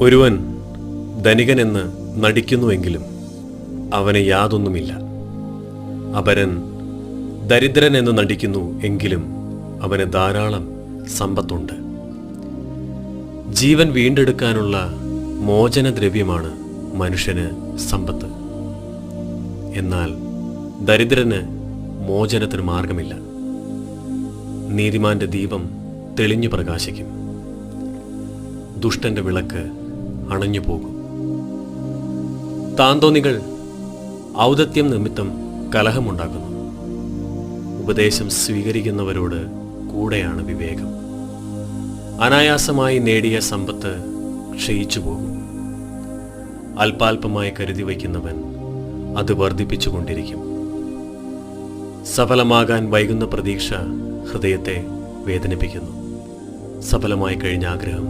ഒരുവൻ ധനികനെന്ന് നടിക്കുന്നുവെങ്കിലും അവന് യാതൊന്നുമില്ല. അപരൻ ദരിദ്രൻ എന്ന് നടിക്കുന്നു എങ്കിലും അവന് ധാരാളം സമ്പത്തുണ്ട്. ജീവൻ വീണ്ടെടുക്കാനുള്ള മോചനദ്രവ്യമാണ് മനുഷ്യന് സമ്പത്ത്. എന്നാൽ ദരിദ്രന് മോചനത്തിന് മാർഗമില്ല. നീതിമാന്റെ ദീപം തെളിഞ്ഞു പ്രകാശിക്കും. ദുഷ്ടന്റെ വിളക്ക് അണഞ്ഞു പോകും. താന്തോന്നികൾ ഔദത്യം നിമിത്തം കലഹമുണ്ടാക്കുന്നു. ഉപദേശം സ്വീകരിക്കുന്നവരോട് കൂടെയാണ് വിവേകം. അനായാസമായി നേടിയ സമ്പത്ത് ക്ഷയിച്ചു പോകും. അല്പാൽപമായി കരുതി വയ്ക്കുന്നവൻ അത് വർദ്ധിപ്പിച്ചുകൊണ്ടിരിക്കും. സഫലമാകാൻ വൈകുന്ന പ്രതീക്ഷ ഹൃദയത്തെ വേദനിപ്പിക്കുന്നു. സഫലമായി കഴിഞ്ഞ ആഗ്രഹം